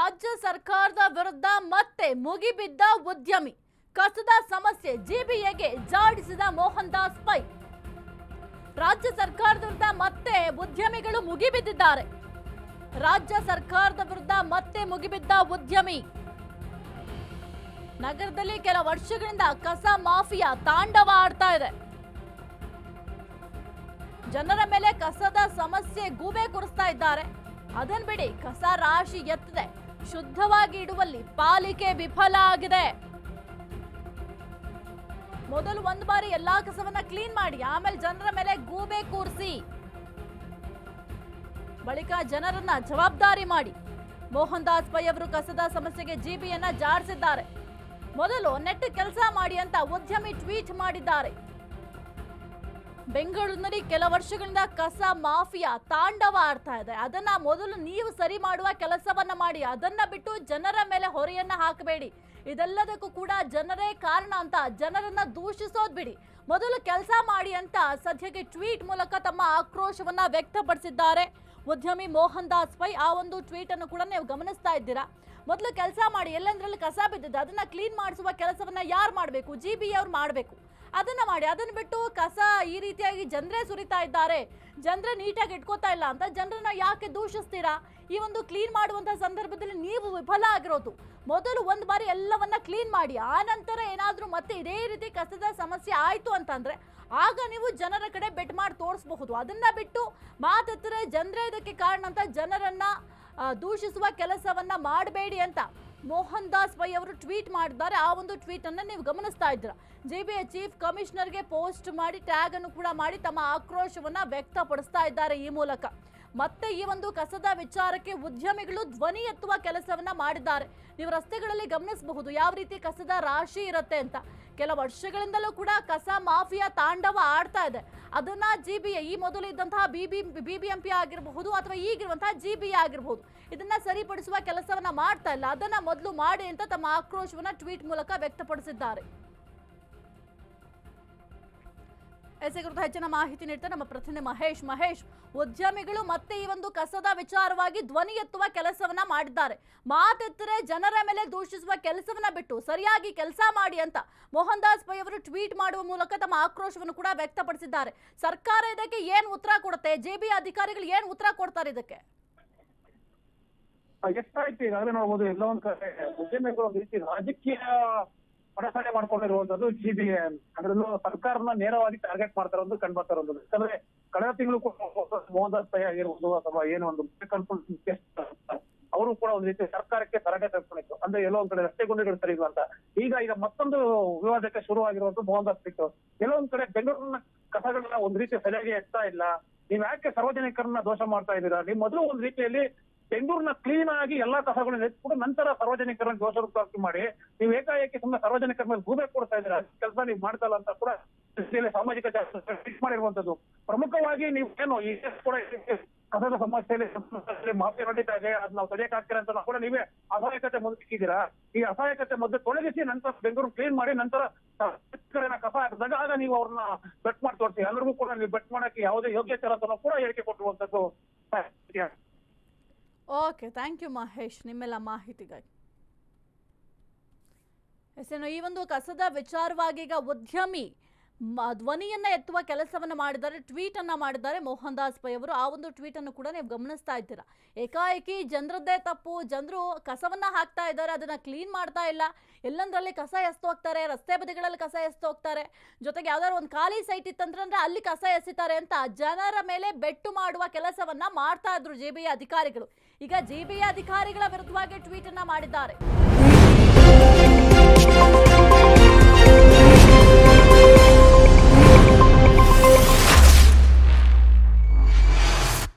ರಾಜ್ಯ ಸರ್ಕಾರದ ವಿರುದ್ಧ ಮತ್ತೆ ಮುಗಿಬಿದ್ದ ಉದ್ಯಮಿ. ಕಸದ ಸಮಸ್ಯೆ ಜಿಬಿಎಗೆ ಜಾಡಿಸಿದ ಮೋಹನ್ ದಾಸ್ ಪೈ. ರಾಜ್ಯ ಸರ್ಕಾರದ ವಿರುದ್ಧ ಮತ್ತೆ ಉದ್ಯಮಿಗಳು ಮುಗಿಬಿದ್ದಿದ್ದಾರೆ. ರಾಜ್ಯ ಸರ್ಕಾರದ ವಿರುದ್ಧ ಮತ್ತೆ ಮುಗಿಬಿದ್ದ ಉದ್ಯಮಿ. ನಗರದಲ್ಲಿ ಕೆಲ ವರ್ಷಗಳಿಂದ ಕಸ ಮಾಫಿಯಾ ತಾಂಡವ ಆಡ್ತಾ ಇದೆ. ಜನರ ಮೇಲೆ ಕಸದ ಸಮಸ್ಯೆ ಗೂಬೆ ಕುರಿಸ್ತಾ ಇದ್ದಾರೆ. ಅದನ್ ಬಿಡಿ ಕಸ ರಾಶಿ ಎತ್ತದೆ. ಶುದ್ಧವಾಗಿ ಇಡುವಲ್ಲಿ ಪಾಲಿಕೆ ವಿಫಲ ಆಗಿದೆ. ಮೊದಲು ಒಂದು ಬಾರಿ ಎಲ್ಲಾ ಕಸವನ್ನ ಕ್ಲೀನ್ ಮಾಡಿ, ಆಮೇಲೆ ಜನರ ಮೇಲೆ ಗೂಬೆ ಕೂರಿಸಿ. ಬಳಿಕ ಜನರನ್ನ ಜವಾಬ್ದಾರಿ ಮಾಡಿ. ಮೋಹನ್ ದಾಸ್ ಪೈ ಅವರು ಕಸದ ಸಮಸ್ಯೆಗೆ ಜಿಬಿಯನ್ನ ಜಾರಿಸಿದ್ದಾರೆ ಮೊದಲು ನೆಟ್ ಕೆಲಸ ಮಾಡಿ ಅಂತ ಉದ್ಯಮಿ ಟ್ವೀಟ್ ಮಾಡಿದ್ದಾರೆ. ಬೆಂಗಳೂರಿನಲ್ಲಿ ಕೆಲ ವರ್ಷಗಳಿಂದ ಕಸ ಮಾಫಿಯಾ ತಾಂಡವ ಆಡ್ತಾ ಇದೆ. ಅದನ್ನ ಮೊದಲು ನೀವು ಸರಿ ಮಾಡುವ ಕೆಲಸವನ್ನ ಮಾಡಿ. ಅದನ್ನ ಬಿಟ್ಟು ಜನರ ಮೇಲೆ ಹೊರೆಯನ್ನ ಹಾಕಬೇಡಿ. ಇದೆಲ್ಲದಕ್ಕೂ ಕೂಡ ಜನರೇ ಕಾರಣ ಅಂತ ಜನರನ್ನ ದೂಷಿಸೋದ್ ಬಿಡಿ. ಮೊದಲು ಕೆಲಸ ಮಾಡಿ ಅಂತ ಸದ್ಯಕ್ಕೆ ಟ್ವೀಟ್ ಮೂಲಕ ತಮ್ಮ ಆಕ್ರೋಶವನ್ನ ವ್ಯಕ್ತಪಡಿಸಿದ್ದಾರೆ. ಉದ್ಯಮಿ ಮೋಹನ್ ದಾಸ್ ಪೈ, ಆ ಒಂದು ಟ್ವೀಟ್ ಅನ್ನು ಕೂಡ ನೀವು ಗಮನಿಸ್ತಾ ಇದ್ದೀರಾ? ಮೊದಲು ಕೆಲಸ ಮಾಡಿ ಎಲ್ಲಂದ್ರಲ್ಲಿ ಕಸ ಬಿದ್ದಿದೆ, ಅದನ್ನ ಕ್ಲೀನ್ ಮಾಡಿಸುವ ಕೆಲಸವನ್ನ ಯಾರು ಮಾಡಬೇಕು? ಜಿ ಬಿ ಅವ್ರು ಮಾಡಬೇಕು. ಅದನ್ನ ಮಾಡಿ, ಅದನ್ನ ಬಿಟ್ಟು ಕಸ ಈ ರೀತಿಯಾಗಿ ಜನರೇ ಸುರಿತಾ ಇದ್ದಾರೆ. ಜನರೇ ನೀಟಾಗಿ ಇಟ್ಕೋತಾ ಇಲ್ಲ ಅಂತ ಜನರನ್ನ ಯಾಕೆ ದೂಷಿಸ್ತೀರಾ? ಈ ಒಂದು ಕ್ಲೀನ್ ಮಾಡುವಂತ ಸಂದರ್ಭದಲ್ಲಿ ನೀವು ವಿಫಲ ಆಗಿರೋದು. ಮೊದಲು ಒಂದು ಬಾರಿ ಎಲ್ಲವನ್ನ ಕ್ಲೀನ್ ಮಾಡಿ, ಆ ನಂತರ ಏನಾದ್ರೂ ಮತ್ತೆ ಇದೇ ರೀತಿ ಕಸದ ಸಮಸ್ಯೆ ಆಯಿತು ಅಂತಂದರೆ ಆಗ ನೀವು ಜನರ ಕಡೆ ಬೆಟ್ ಮಾಡಿ ತೋರಿಸಬಹುದು. ಅದನ್ನ ಬಿಟ್ಟು ಮಾತತ್ತರೆ ಜನರೇ ಇದಕ್ಕೆ ಕಾರಣ ಅಂತ ಜನರನ್ನ ದೂಷಿಸುವ ಕೆಲಸವನ್ನ ಮಾಡಬೇಡಿ ಅಂತ. ಮೋಹನ್ ದಾಸ್ ಪೈ ಅವರು ಟ್ವೀಟ್ ಮಾಡಿದ್ದಾರೆ. ಆ ಒಂದು ಟ್ವೀಟ್ ಅನ್ನ ನೀವು ಗಮನಿಸ್ತಾ ಇದ್ದೀರಾ? ಎ ಚೀಫ್ ಕಮಿಷನರ್ಗೆ ಪೋಸ್ಟ್ ಮಾಡಿ, ಟ್ಯಾಗ್ ಅನ್ನು ಕೂಡ ಮಾಡಿ ತಮ್ಮ ಆಕ್ರೋಶವನ್ನ ವ್ಯಕ್ತಪಡಿಸ್ತಾ ಇದ್ದಾರೆ ಈ ಮೂಲಕ. ಮತ್ತೆ ಈ ಒಂದು ಕಸದ ವಿಚಾರಕ್ಕೆ ಉದ್ಯಮಿಗಳು ಧ್ವನಿ ಎತ್ತುವ ಕೆಲಸವನ್ನ ಮಾಡಿದ್ದಾರೆ. ನೀವು ರಸ್ತೆಗಳಲ್ಲಿ ಗಮನಿಸಬಹುದು ಯಾವ ರೀತಿ ಕಸದ ರಾಶಿ ಇರುತ್ತೆ ಅಂತ. ಕೆಲ ವರ್ಷಗಳಿಂದಲೂ ಕೂಡ ಕಸ ಮಾಫಿಯಾ ತಾಂಡವ ಆಡ್ತಾ ಇದೆ. ಅದನ್ನ ಜಿ ಬಿ ಈ ಮೊದಲು ಇದ್ದಂತಹ B B B M P ಆಗಿರಬಹುದು ಅಥವಾ ಈಗಿರುವಂತಹ ಜಿ ಬಿ ಆಗಿರಬಹುದು. ಇದನ್ನ ಸರಿಪಡಿಸುವ ಕೆಲಸವನ್ನ ಮಾಡ್ತಾ ಇಲ್ಲ. ಅದನ್ನ ಮೊದಲು ಮಾಡಿ ಅಂತ ತಮ್ಮ ಆಕ್ರೋಶವನ್ನ ಟ್ವೀಟ್ ಮೂಲಕ ವ್ಯಕ್ತಪಡಿಸಿದ್ದಾರೆ. ಎಸ್ ಕುರಿತು ಹೆಚ್ಚಿನ ಮಾಹಿತಿ ನೀಡ್ತಾರೆ ನಮ್ಮ ಪ್ರತಿನಿಧಿ ಮಹೇಶ್. ಮಹೇಶ್, ಉದ್ಯಮಿಗಳು ಮತ್ತೆ ಈ ಒಂದು ಕಸದ ವಿಚಾರವಾಗಿ ಧ್ವನಿ ಎತ್ತುವ ಕೆಲಸವನ್ನ ಮಾಡಿದ್ದಾರೆ. ಮಾತೆತ್ತರೆ ಜನರ ಮೇಲೆ ದೂಷಿಸುವ ಕೆಲಸವನ್ನ ಬಿಟ್ಟು ಸರಿಯಾಗಿ ಕೆಲಸ ಮಾಡಿ ಅಂತ ಮೋಹನ್ ದಾಸ್ ಪೈ ಅವರು ಟ್ವೀಟ್ ಮಾಡುವ ಮೂಲಕ ತಮ್ಮ ಆಕ್ರೋಶವನ್ನು ಕೂಡ ವ್ಯಕ್ತಪಡಿಸಿದ್ದಾರೆ. ಸರ್ಕಾರ ಇದಕ್ಕೆ ಏನ್ ಉತ್ತರ ಕೊಡುತ್ತೆ? ಜೆ ಬಿ ಅಧಿಕಾರಿಗಳು ಏನ್ ಉತ್ತರ ಕೊಡ್ತಾರೆ ಇದಕ್ಕೆ? ಎಷ್ಟಾಯ್ತು? ಈಗಾಗಲೇ ನೋಡ್ಬೋದು ಎಲ್ಲ ಒಂದ್ ಕಡೆ ಉದ್ಯಮಿಗಳು ರೀತಿ ರಾಜಕೀಯ ಅಡೆತಡೆ ಮಾಡ್ಕೊಂಡಿರುವಂತದ್ದು ಬಿ ಅದರಲ್ಲೂ ಸರ್ಕಾರನ ನೇರವಾಗಿ ಟಾರ್ಗೆಟ್ ಮಾಡ್ತಾರೆ ಒಂದು ಕಂಡು ಬರ್ತಾ ಇರೋದು ಯಾಕಂದ್ರೆ ಕಳೆದ ತಿಂಗಳು ಮೋಹನ್ ದಾಸ್ ಪೈ ಆಗಿರ್ಬೋದು ಅಥವಾ ಏನು ಒಂದು ಅವರು ಕೂಡ ಒಂದು ರೀತಿ ಸರ್ಕಾರಕ್ಕೆ ತರಟೆ ತೆಗೆದುಕೊಂಡಿತ್ತು ಅಂದ್ರೆ ಎಲ್ಲೋ ಒಂದ್ ಕಡೆ ರಸ್ತೆ ಗುಂಡಿಗಳು ಸರಿ ಇಲ್ಲ ಅಂತ. ಈಗ ಈಗ ಮತ್ತೊಂದು ವಿವಾದಕ್ಕೆ ಶುರುವಾಗಿರುವಂತ ಮೋಹನ್ ದಾಸ್ ಬಿಟ್ಟು ಎಲ್ಲೋ ಒಂದ್ ಕಡೆ ಬೆಂಗಳೂರಿನ ಕಸಗಳನ್ನ ಒಂದ್ ರೀತಿ ಸರಿಯಾಗಿ ಎತ್ತಾ ಇಲ್ಲ. ನೀವ್ ಯಾಕೆ ಸಾರ್ವಜನಿಕರನ್ನ ದೋಷ ಮಾಡ್ತಾ ಇದ್ದೀರಾ? ನೀವು ಮೊದಲು ಒಂದ್ ರೀತಿಯಲ್ಲಿ ಬೆಂಗಳೂರಿನ ಕ್ಲೀನ್ ಆಗಿ ಎಲ್ಲಾ ಕಸಗಳನ್ನ ಎತ್ಬಿಟ್ಟು ನಂತರ ಸಾರ್ವಜನಿಕರನ್ನು ದೋಷರೂಪಕ್ಕೆ ಮಾಡಿ, ನೀವು ಏಕಾಏಕಿ ಸುಮ್ಮನೆ ಸಾರ್ವಜನಿಕರ ಮೇಲೆ ಗೂಬೆ ಕೊಡ್ತಾ ಇದ್ದೀರಾ? ಕೆಲಸ ನೀವು ಮಾಡ್ತಾಲ್ಲ ಅಂತ ಕೂಡ ಸಾಮಾಜಿಕ ಮಾಡಿರುವಂತದ್ದು. ಪ್ರಮುಖವಾಗಿ ನೀವು ಏನು ಈ ಕೂಡ ಕಸದ ಸಮಸ್ಯೆಯಲ್ಲಿ ಮಾಫಿ ನಡೀತಾ ಇದೆ ಅದ್ ನಾವು ತಡೆಯಕ್ಕಾಗ್ತಿಲ್ಲ ಅಂತ ಕೂಡ ನೀವೇ ಅಸಹಾಯಕತೆ ಮುಗಿಸಿದ್ದೀರಾ ಈ ಅಸಹಾಯಕತೆ ಮೊದಲು ತೊಡಗಿಸಿ ನಂತರ ಬೆಂಗಳೂರು ಕ್ಲೀನ್ ಮಾಡಿ ನಂತರ ಕಸ ಹಾಕಿದಾಗ ಆಗ ನೀವು ಅವ್ರನ್ನ ಬೆಟ್ ಮಾಡಿ ತೋರಿಸಿ. ಎಲ್ಲರಿಗೂ ಕೂಡ ನೀವು ಬೆಟ್ ಮಾಡಕ್ಕೆ ಯಾವುದೇ ಯೋಗ್ಯತೆ ಇರೋದನ್ನು ಕೂಡ ಹೇಳಿಕೆ ಕೊಟ್ಟಿರುವಂತದ್ದು. ಓಕೆ ಥ್ಯಾಂಕ್ ಯು ಮಹೇಶ್ ನಿಮ್ಮೆಲ್ಲ ಮಾಹಿತಿಗಾಗಿ. ಎಸ್ ಈ ಒಂದು ಕಸದ ವಿಚಾರವಾಗಿ ಈಗ ಉದ್ಯಮಿ ಧ್ವನಿಯನ್ನ ಎತ್ತುವ ಕೆಲಸವನ್ನ ಮಾಡಿದ್ದಾರೆ ಟ್ವೀಟ್ ಅನ್ನ ಮಾಡಿದ್ದಾರೆ ಮೋಹನ್ ದಾಸ್ ಪೈ ಅವರು. ಆ ಒಂದು ಟ್ವೀಟ್ ಅನ್ನು ಕೂಡ ನೀವು ಗಮನಿಸ್ತಾ ಇದ್ದೀರಾ? ಏಕಾಏಕಿ ಜನರದ್ದೇ ತಪ್ಪು, ಜನರು ಕಸವನ್ನ ಹಾಕ್ತಾ ಇದ್ದಾರೆ, ಅದನ್ನ ಕ್ಲೀನ್ ಮಾಡ್ತಾ ಇಲ್ಲ. ಎಲ್ಲಂದ್ರಲ್ಲಿ ಕಸ ಎಸ್ತು ಹೋಗ್ತಾರೆ, ರಸ್ತೆ ಬದಿಗಳಲ್ಲಿ ಕಸ ಎಸ್ತು ಹೋಗ್ತಾರೆ. ಜೊತೆಗೆ ಯಾವ್ದಾದ್ರು ಒಂದು ಖಾಲಿ ಸೈಟ್ ಇತ್ತಂದ್ರೆ ಅಲ್ಲಿ ಕಸ ಎಸಿತಾರೆ ಅಂತ ಜನರ ಮೇಲೆ ಬೆಟ್ಟು ಮಾಡುವ ಕೆಲಸವನ್ನ ಮಾಡ್ತಾ ಇದ್ರು ಜೆ ಬಿ ಅಧಿಕಾರಿಗಳು. ಈಗ ಜೆ ಬಿ ಅಧಿಕಾರಿಗಳ ವಿರುದ್ಧವಾಗಿ ಟ್ವೀಟ್ ಅನ್ನ ಮಾಡಿದ್ದಾರೆ.